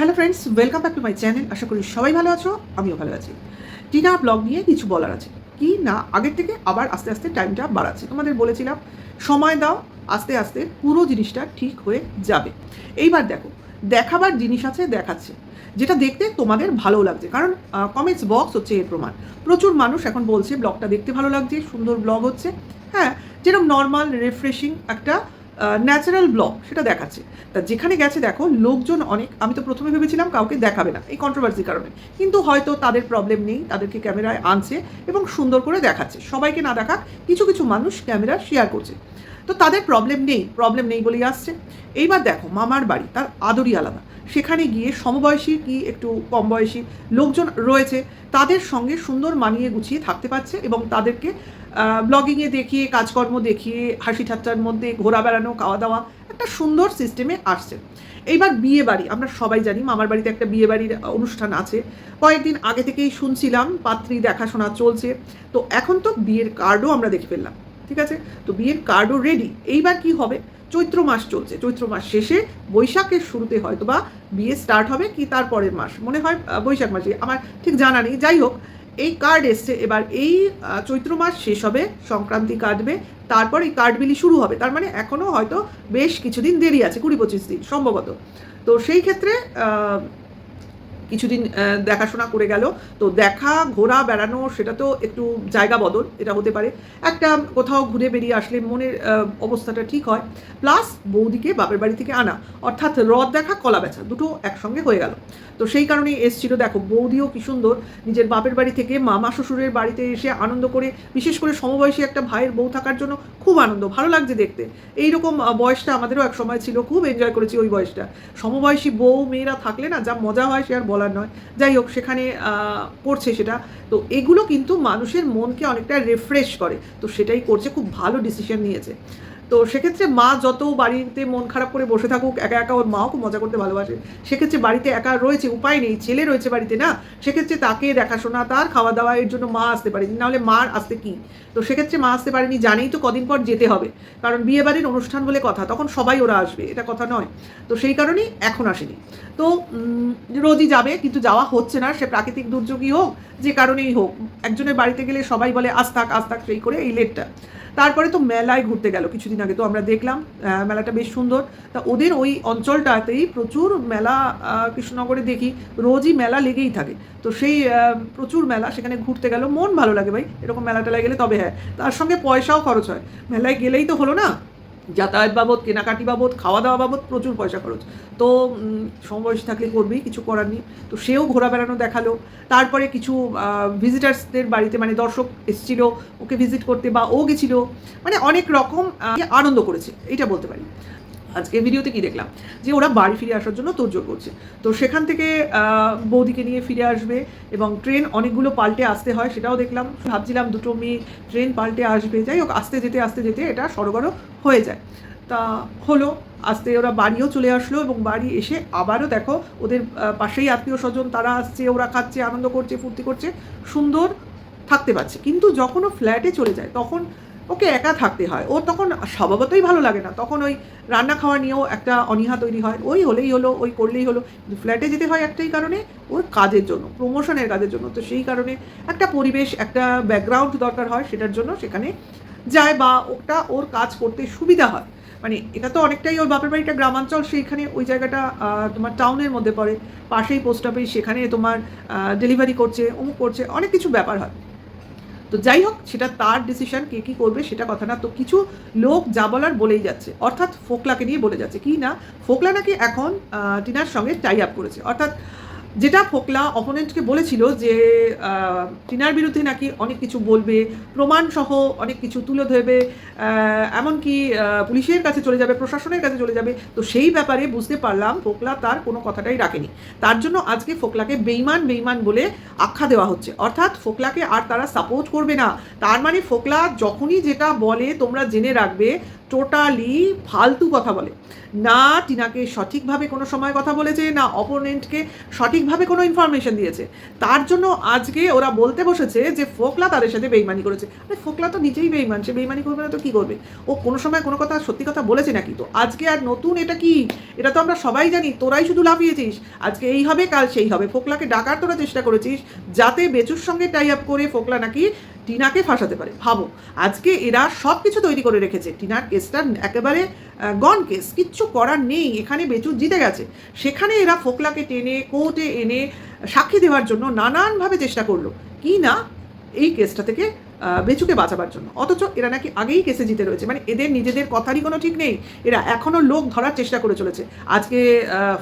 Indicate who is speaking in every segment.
Speaker 1: Hello friends welcome back to my channel আশা করি সবাই ভালো আছো, আমিও ভালো আছি। টিনা ব্লগ নিয়ে কিছু বলার আছে। কি না, আগের থেকে আবার আস্তে আস্তে টাইমটা বাড়াচ্ছে। তোমাদের বলেছিলাম, সময় দাও, আস্তে আস্তে পুরো জিনিসটা ঠিক হয়ে যাবে। এইবার দেখো, দেখাবার জিনিস আছে, দেখাচ্ছে। যেটা দেখতে তোমাদের ভালো লাগছে। কারণ কমেন্টস বক্স হচ্ছে এর প্রমাণ। প্রচুর মানুষ এখন বলছে, ব্লগটা দেখতে ভালো লাগছে, সুন্দর ব্লগ হচ্ছে। হ্যাঁ যেরকম নর্মাল রিফ্রেশিং একটা ন্যাচারাল ব্লগ সেটা দেখাচ্ছে। তা যেখানে গেছে দেখো, লোকজন অনেক, আমি তো প্রথমে ভেবেছিলাম কাউকে দেখাবে না, এই কন্ট্রোভার্সির কারণে। কিন্তু হয়তো তাদের প্রবলেম নেই, তাদেরকে ক্যামেরায় আনছে এবং সুন্দর করে দেখাচ্ছে। সবাইকে না দেখা কিছু কিছু মানুষ ক্যামেরা শেয়ার করছে। তো তাদের প্রবলেম নেই প্রবলেম নেই বলেই আসছে। এইবার দেখো, মামার বাড়ি, তার আদরই আলাদা। সেখানে গিয়ে সমবয়সী কি, একটু কম বয়সী লোকজন রয়েছে, তাদের সঙ্গে সুন্দর মানিয়ে গুছিয়ে থাকতে পারছে এবং তাদেরকে ব্লগিংয়ে দেখিয়ে, কাজকর্ম দেখিয়ে, হাসি ঠাট্টার মধ্যে ঘোরা বেড়ানো খাওয়া দাওয়া একটা সুন্দর সিস্টেমে আসছে। এইবার বিয়ে বাড়ি, আমরা সবাই জানি, মামার বাড়িতে একটা বিয়ে বাড়ির অনুষ্ঠান আছে। কয়েকদিন আগে থেকেই শুনছিলাম, পাত্রী দেখাশোনা চলছে। তো এখন তো বিয়ের কার্ডও আমরা দেখে ফেললাম, ঠিক আছে? তো বিয়ের কার্ডও রেডি এইবার কি হবে? চৈত্র মাস চলছে। চৈত্র মাস শেষে বৈশাখের শুরুতে হয়তো বা বিয়ে স্টার্ট হবে, কি তারপরের মাস? মনে হয় বৈশাখ মাসে। আমার ঠিক জানা নেই। যাই হোক এই কার্ড এসছে, এবার এই চৈত্র মাস শেষ হবে, সংক্রান্তি কাটবে, তারপর এই কার্ড বিলি শুরু হবে। তার মানে এখনও হয়তো বেশ কিছুদিন দেরি আছে, কুড়ি পঁচিশ দিন সম্ভবত। তো সেই ক্ষেত্রে কিছুদিন দেখাশোনা করে গেল। তো দেখা ঘোরা বেড়ানো সেটা তো একটু জায়গা বদল এটা হতে পারে। একটা কোথাও ঘুরে বেরিয়ে আসলে মনের অবস্থাটা ঠিক হয়। প্লাস বৌদিকে বাপের বাড়ি থেকে আনা অর্থাৎ রদ দেখা কলা বেচা দুটো একসঙ্গে হয়ে গেল। তো সেই কারণেই এসছিল দেখো বৌদিও কি সুন্দর। নিজের বাপের বাড়ি থেকে মামা শ্বশুরের বাড়িতে এসে আনন্দ করে বিশেষ করে সমবয়সী একটা ভাইয়ের বউ থাকার জন্য খুব আনন্দ ভালো লাগছে দেখতে। এইরকম আহ, বয়সটা আমাদেরও এক সময় ছিল খুব এনজয় করেছি ওই বয়সটা। সমবয়সী বউ মেয়েরা থাকলে না যা মজা হয় সে আর বলার নয়। যাই হোক, সেখানে করছে সেটা। তো এগুলো কিন্তু মানুষের মনকে অনেকটা রিফ্রেশ করে। তো সেটাই করছে, খুব ভালো ডিসিশন নিয়েছে। তো সেক্ষেত্রে মা যত বাড়িতে মন খারাপ করে বসে থাকুক, একা একা ওর মাও খুব মজা করতে ভালোবাসে। সেক্ষেত্রে বাড়িতে একা রয়েছে, উপায় নেই ছেলে রয়েছে বাড়িতে না? সেক্ষেত্রে তাকে দেখাশোনা, তার খাওয়া দাওয়া এর জন্য মা আসতে পারেনি। নাহলে মার আসতে কি? তো সেক্ষেত্রে মা আসতে পারেনি, জানেই তো কদিন পর যেতে হবে। কারণ বিয়ে বাড়ির অনুষ্ঠান বলে কথা, তখন সবাই ওরা আসবে, এটা কথা নয়। তো সেই কারণেই এখন আসেনি। তো রোজই যাবে, কিন্তু যাওয়া হচ্ছে না, সে প্রাকৃতিক দুর্যোগই হোক, যে কারণেই হোক। একজনের বাড়িতে গেলে সবাই বলে, আজ থাক সেই করে এই লেটটা তারপরে তো মেলায় ঘুরতে গেল কিছুদিন আগে, তো আমরা দেখলাম মেলাটা বেশ সুন্দর। তা ওদের ওই অঞ্চলটাতেই প্রচুর মেলা কৃষ্ণনগরে দেখি, রোজই মেলা লেগেই থাকে। তো সেই প্রচুর মেলা সেখানে ঘুরতে গেল। মন ভালো লাগে ভাই, এরকম মেলা টেলায় গেলে তবে হ্যাঁ। তার সঙ্গে পয়সাও খরচ হয়। মেলায় গেলেই তো হলো না। যাতায়াত বাবদ, কেনাকাটি বাবদ খাওয়া দাওয়া বাবদ প্রচুর পয়সা খরচ। তো সমবয়সী থাকলে করবেই কিছু করার নেই। তো সেও ঘোরা বেড়ানো দেখাল। তারপরে কিছু ভিজিটার্সদের বাড়িতে মানে দর্শক এসেছিল, ওকে ভিজিট করতে বা ও গেছিল। মানে অনেক রকম আনন্দ করেছে, এটা বলতে পারি। আজকে ভিডিওতে কি দেখলাম? যে ওরা বাড়ি ফিরে আসার জন্য তোড়জোড় করছে। তো সেখান থেকে বৌদিকে নিয়ে ফিরে আসবে এবং ট্রেন অনেকগুলো পাল্টে আসতে হয় সেটাও দেখলাম। ভাবছিলাম দুটো মেয়ে ট্রেন পাল্টে আসবে। যাই হোক, আসতে যেতে আসতে যেতে এটা সড়গড় হয়ে যায়। তা হলো, আসতে ওরা বাড়িও চলে আসলো এবং বাড়ি এসে আবারও দেখো ওদের পাশেই আত্মীয় স্বজন, তারা আসছে, ওরা খাচ্ছে, আনন্দ করছে, ফুর্তি করছে, সুন্দর থাকতে পারছে। কিন্তু যখন ও ফ্ল্যাটে চলে যায়, তখন ওকে একা থাকতে হয়। ওর তখন স্বভাবতই ভালো লাগে না। তখন ওই রান্না খাওয়া নিয়েও একটা অনীহা তৈরি হয়। ওই হলেই হলো, ওই করলেই হলো। কিন্তু ফ্ল্যাটে যেতে হয় একটাই কারণে ওর কাজের জন্য প্রমোশনের কাজের জন্য। তো সেই কারণে একটা পরিবেশ, একটা ব্যাকগ্রাউন্ড দরকার হয় সেটার জন্য সেখানে যায় বা ওটা ওর কাজ করতে সুবিধা হয়। মানে এটা তো অনেকটাই ওর বাপের বাড়িটা গ্রামাঞ্চল, সেইখানে ওই জায়গাটা তোমার টাউনের মধ্যে পড়ে। পাশেই পোস্ট অফিস সেখানে তোমার ডেলিভারি করছে, অমুক করছে, অনেক কিছু ব্যাপার হয়। তো যাই হোক, সেটা তার ডিসিশন কে কী করবে সেটা কথা না। তো কিছু লোক যা বলার বলেই যাচ্ছে। অর্থাৎ ফোকলাকে নিয়ে বলে যাচ্ছে। কি না? ফোকলা নাকি এখন টিনার সঙ্গে টাই আপ করেছে। অর্থাৎ যেটা ফোকলা অপোনেন্টকে বলেছিল যে টিনার বিরুদ্ধে নাকি অনেক কিছু বলবে প্রমাণ সহ অনেক কিছু তুলে ধরবে এমনকি পুলিশের কাছে চলে যাবে, প্রশাসনের কাছে চলে যাবে। তো সেই ব্যাপারে বুঝতে পারলাম ফোকলা তার কোনো কথাটাই রাখেনি। তার জন্য আজকে ফোকলাকে বেইমান বেইমান বলে আখ্যা দেওয়া হচ্ছে। অর্থাৎ ফোকলাকে আর তারা সাপোর্ট করবে না। তার মানে ফোকলা যখনই যেটা বলে তোমরা জেনে রাখবে টোটালি ফালতু কথা বলে। না টিনাকে সঠিকভাবে কোনো সময় কথা বলেছে, না অপোনেন্টকে সঠিকভাবে কোনো ইনফরমেশন দিয়েছে। তার জন্য আজকে ওরা বলতে বসেছে যে ফোকলা তাদের সাথে বেইমানি করেছে। আরে ফোকলা তো নিজেই বেইমান, সে বেইমানি করবে না তো কী করবে? ও কোনো সময় কোনো কথা সত্যি কথা বলেছে নাকি? তো আজকে আর নতুন এটা কি? এটা তো আমরা সবাই জানি, তোরাই শুধু লাফিয়েছিস। আজকে এই হবে, কাল সেই হবে। ফোকলাকে ডাকার তোরা চেষ্টা করেছিস যাতে বেচুর সঙ্গে টাই আপ করে ফোকলা নাকি টিনাকে ফাঁসাতে পারে। ভাবো, আজকে এরা সব কিছু তৈরি করে রেখেছে। টিনার কেসটা একেবারে গন কেস কিচ্ছু করার নেই। এখানে বেচু জিতে গেছে। সেখানে এরা ফোকলাকে টেনে, কোর্টে এনে সাক্ষী দেওয়ার জন্য নানানভাবে চেষ্টা করল। কি না? এই কেসটা থেকে বেচুকে বাঁচাবার জন্য। অথচ এরা নাকি আগেই কেসে জিতে রয়েছে। মানে এদের নিজেদের কথারই কোনো ঠিক নেই। এরা এখনও লোক ধরার চেষ্টা করে চলেছে। আজকে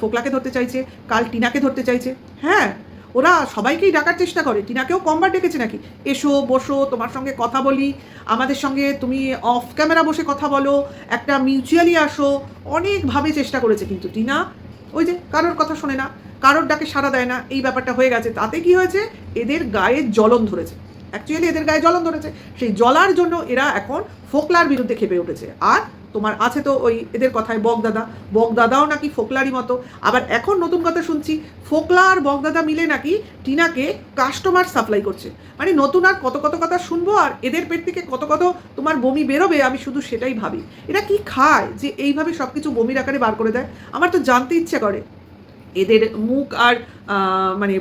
Speaker 1: ফোকলাকে ধরতে চাইছে, কাল টিনাকে ধরতে চাইছে। হ্যাঁ ওরা সবাইকেই ডাকার চেষ্টা করে। টিনাকেও কমবার ডেকেছে নাকি? এসো, বসো, তোমার সঙ্গে কথা বলি। আমাদের সঙ্গে তুমি অফ ক্যামেরা বসে কথা বলো। একটা মিউচুয়ালি আসো। অনেকভাবে চেষ্টা করেছে কিন্তু টিনা। ওই যে, কারোর কথা শোনে না। কারোর ডাকে সাড়া দেয় না। এই ব্যাপারটা হয়ে গেছে। তাতে কি হয়েছে? এদের গায়ে জ্বলন ধরেছে। অ্যাকচুয়ালি এদের গায়ে জ্বলন ধরেছে। সেই জ্বলার জন্য এরা এখন ফোকলার বিরুদ্ধে খেপে উঠেছে। আর তোমার আছে তো ওই এদের কথায় বগদাদা। বগদাদাও নাকি ফোকলারই মতো। আবার এখন নতুন কথা শুনছি, ফোকলা আর বগদাদা মিলে নাকি টিনাকে কাস্টমার সাপ্লাই করছে। মানে নতুন আর কত কত কথা শুনব আর এদের পেট থেকে কত কত তোমার বমি বেরোবে, আমি শুধু সেটাই ভাবি। এরা কি খায় যে এইভাবে সব কিছু বমির আকারে বার করে দেয়? আমার তো জানতে ইচ্ছে করে। এদের মুখ আর মানে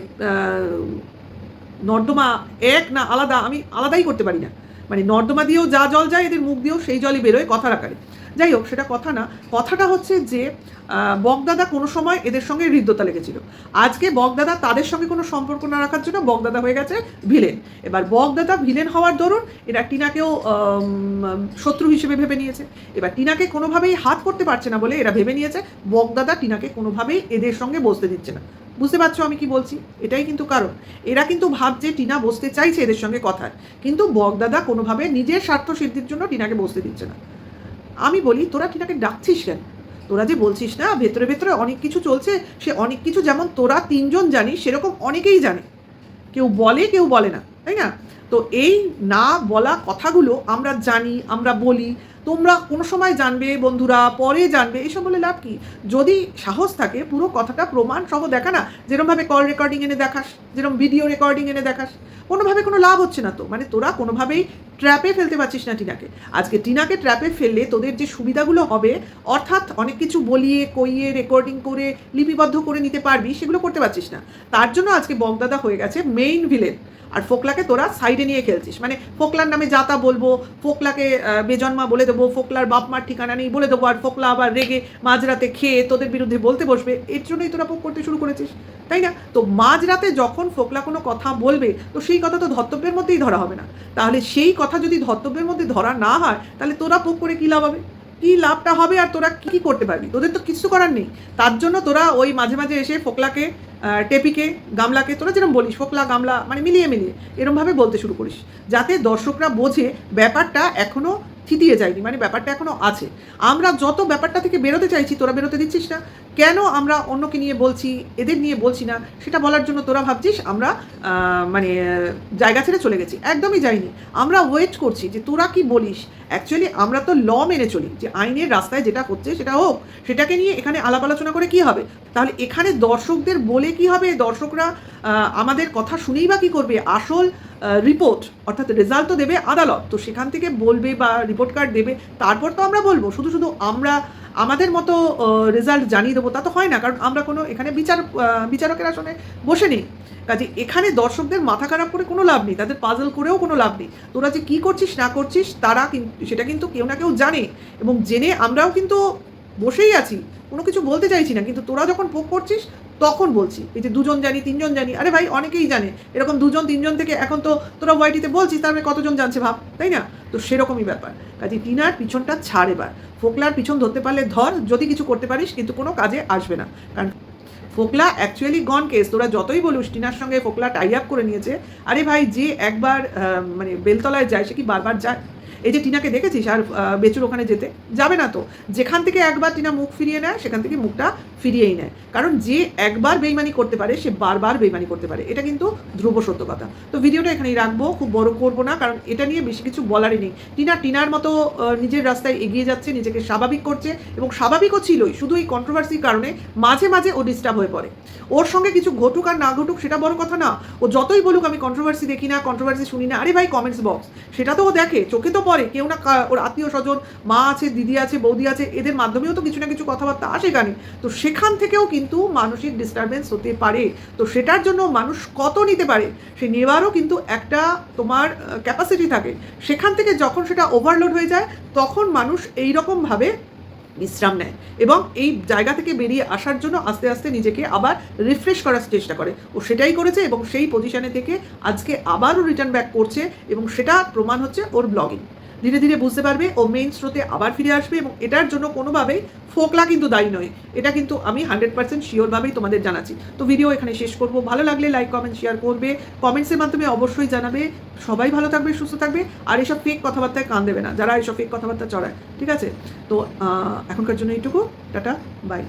Speaker 1: নর্দমা এক না আলাদা, আমি আলাদাই করতে পারি না। মানে নর্দমা দিয়েও যা জল যায়, এদের মুখ দিয়েও সেই জলই বেরোয় কথার আকারে। যাই হোক, সেটা কথা না। কথাটা হচ্ছে যে বগদাদা কোনো সময় এদের সঙ্গে হৃদ্যতা লেগেছিল। আজকে বগদাদা তাদের সঙ্গে কোনো সম্পর্ক না রাখার জন্য বগদাদা হয়ে গেছে ভিলেন। এবার বগদাদা ভিলেন হওয়ার দরুন এরা টিনাকেও শত্রু হিসেবে ভেবে নিয়েছে। এবার টিনাকে কোনোভাবেই হাত করতে পারছে না বলে এরা ভেবে নিয়েছে, বগদাদা টিনাকে কোনোভাবেই এদের সঙ্গে বসতে দিচ্ছে না। বুঝতে পারছ আমি কি বলছি? এটাই কিন্তু কারণ। এরা কিন্তু ভাবছে টিনা বসতে চাইছে এদের সঙ্গে কথার। কিন্তু বগদাদা কোনোভাবে নিজের স্বার্থ সিদ্ধির জন্য টিনাকে বসতে দিচ্ছে না। আমি বলি, তোরা টিনাকে ডাকছিস কেন? তোরা যে বলছিস না, ভেতরে ভেতরে অনেক কিছু চলছে, সে অনেক কিছু যেমন তোরা তিনজন জানিস, সেরকম অনেকেই জানে। কেউ বলে কেউ বলে না, তাই না? তো এই না বলা কথাগুলো আমরা জানি, আমরা বলি, তোমরা কোনো সময় জানবে বন্ধুরা, পরে জানবে, এসব বলে লাভ কি? যদি সাহস থাকে, পুরো কথাটা প্রমাণ সহ দেখা না, যেরমভাবে কল রেকর্ডিং এনে দেখাস যেরকম ভিডিও রেকর্ডিং এনে দেখাস, কোনোভাবে কোনো লাভ হচ্ছে না তো। মানে তোরা কোনোভাবেই ট্র্যাপে ফেলতে পারছিস না টিনাকে। আজকে টিনাকে ট্র্যাপে ফেললে তোদের যে সুবিধাগুলো হবে, অর্থাৎ অনেক কিছু বলিয়ে, কইয়ে রেকর্ডিং করে, লিপিবদ্ধ করে নিতে পারবি, সেগুলো করতে পারছিস না। তার জন্য আজকে বগদাদা হয়ে গেছে মেইন ভিলেন আর ফোকলাকে তোরা সাইডে নিয়ে খেলছিস। মানে ফোকলার নামে যাতা বলব, ফোকলাকে বেজন্মা বলে দেবো, ফোকলার বাপ মার ঠিকানা নেই বলে দেবো, আর ফোকলা আবার রেগে মাঝরাতে খেয়ে তোদের বিরুদ্ধে বলতে বসবে, এর জন্যই তোরা পোক করতে শুরু করেছিস, তাই না? তো মাঝরাতে যখন ফোকলা কোনো কথা বলবে, তো সেই কথা তো ধর্তব্যের মধ্যেই ধরা হবে না। তাহলে সেই কথা যদি ধর্তব্যের মধ্যে ধরা না হয়, তাহলে তোরা পোক করে কী লাভ হবে? কী লাভটা হবে আর তোরা কী করতে পারবি? তোদের তো কিছু করার নেই। তার জন্য তোরা ওই মাঝে মাঝে এসে ফোকলাকে টেপিকে, গামলাকে, তোরা যেরকম বলিস, ফোকলা, গামলা মানে মিলিয়ে মিলিয়ে এরমভাবে বলতে শুরু করিস। যাতে দর্শকরা বোঝে ব্যাপারটা এখনও থিতিয়ে যায়নি মানে ব্যাপারটা এখনও আছে। আমরা যত ব্যাপারটা থেকে বেরোতে চাইছি, তোরা বেরোতে দিচ্ছিস না। কেন আমরা অন্যকে নিয়ে বলছি, এদের নিয়ে বলছি না? সেটা বলার জন্য তোরা ভাবছিস আমরা মানে জায়গা ছেড়ে চলে গেছি। একদমই যাইনি। আমরা ওয়েট করছি যে তোরা কি বলিস অ্যাকচুয়ালি আমরা তো ল মেনে চলি, যে আইনের রাস্তায় যেটা হচ্ছে সেটা হোক, সেটাকে নিয়ে এখানে আলাপ আলোচনা করে কি হবে? তাহলে এখানে দর্শকদের বলে কি হবে? দর্শকরা আমাদের কথা শুনেই বা কী করবে? আসল রিপোর্ট অর্থাৎ রেজাল্ট তো দেবে আদালত। তো সেখান থেকে বলবে বা রিপোর্ট কার্ড দেবে, তারপর তো আমরা বলব। শুধু শুধু আমরা, আমাদের মতো রেজাল্ট জানিয়ে দেবো, তা তো হয় না। কারণ আমরা কোনো এখানে বিচার বিচারকের আসনে বসে নেই। কাজে এখানে দর্শকদের মাথা খারাপ করে কোনো লাভ নেই, তাদের পাজল করেও কোনো লাভ নেই। তোরা যে কী করছিস, না করছিস, তারা সেটা কিন্তু কেউ না কেউ জানে এবং জেনে আমরাও কিন্তু বসেই আছি। কোনো কিছু বলতে চাইছি না, কিন্তু তোরা যখন পোক করছিস তখন বলছি। এই যে দুজন জানি, তিনজন জানি, আরে ভাই, অনেকেই জানে। এরকম দুজন, তিনজন থেকে এখন তো তোরা ওয়াইটিতে বলছিস, তার মানে কতজন জানছে ভাব, তাই না? তো সেরকমই ব্যাপার। কাজে টিনার পিছনটা ছাড় এবার। ফোকলার পিছন ধরতে পারলে ধর, যদি কিছু করতে পারিস, কিন্তু কোনো কাজে আসবে না। কারণ ফোকলা অ্যাকচুয়ালি গন কেস তোরা যতই বলুস, টিনার সঙ্গে ফোকলা টাই আপ করে নিয়েছে। আরে ভাই, যে একবার মানে বেলতলায় যায়, সে কি বারবার যায়? এই যে টিনাকে দেখেছিস আর বেচুর ওখানে যেতে? যাবে না তো। যেখান থেকে একবার টিনা মুখ ফিরিয়ে নেয়, সেখান থেকে মুখটা ফিরিয়েই নেয়। কারণ যে একবার বেইমানি করতে পারে, সে বারবার বেইমানি করতে পারে। এটা কিন্তু ধ্রুব সত্য কথা। তো ভিডিওটা এখানেই রাখব, খুব বড় করব না, কারণ এটা নিয়ে বেশি কিছু বলারই নেই। টিনা টিনার মতো নিজের রাস্তায় এগিয়ে যাচ্ছে, নিজেকে স্বাভাবিক করছে, এবং স্বাভাবিকও ছিলই, শুধু এই কন্ট্রোভার্সির কারণে মাঝে মাঝে ও ডিস্টার্ব হয়ে পড়ে। ওর সঙ্গে কিছু ঘটুক আর না ঘটুক, সেটা বড় কথা না। ও যতই বলুক, আমি কন্ট্রোভার্সি দেখি না কন্ট্রোভার্সি শুনি না, আরে ভাই কমেন্টস বক্স সেটা তো ও দেখে, চোখে তো পড়ে কেউ না ওর আত্মীয় স্বজন, মা আছে, দিদি আছে, বৌদি আছে, এদের মাধ্যমেও তো কিছু না কিছু কথাবার্তা আসে গানে তো সেখান থেকেও কিন্তু মানসিক ডিস্টারবেন্স হতে পারে। তো সেটার জন্য মানুষ কত নিতে পারে? সে নেওয়ারও কিন্তু একটা তোমার ক্যাপাসিটি থাকে। সেখান থেকে যখন সেটা ওভারলোড হয়ে যায়, তখন মানুষ এই রকমভাবে বিশ্রাম নেয় এবং এই জায়গা থেকে বেরিয়ে আসার জন্য আস্তে আস্তে নিজেকে আবার রিফ্রেশ করার চেষ্টা করে। ও সেটাই করেছে এবং সেই পজিশানে থেকে আজকে আবারও রিটার্ন ব্যাক করছে এবং সেটা প্রমাণ হচ্ছে ওর ব্লগিং ধীরে ধীরে বুঝতে পারবে ও মেইন স্রোতে আবার ফিরে আসবে এবং এটার জন্য কোনোভাবেই ফোকলা কিন্তু দায়ী নয়। এটা কিন্তু আমি হান্ড্রেড পার্সেন্ট শিওরভাবেই তোমাদের জানাচ্ছি। তো ভিডিও এখানে শেষ করব। ভালো লাগলে লাইক কমেন্ট শেয়ার করবে। কমেন্টসের মাধ্যমে অবশ্যই জানাবে। সবাই ভালো থাকবে, সুস্থ থাকবে। আর এসব ফেক কথাবার্তায় কান দেবে না। যারা এসব ফেক কথাবার্তা চড়ায়, ঠিক আছে? তো এখনকার জন্য এইটুকু। Tata bye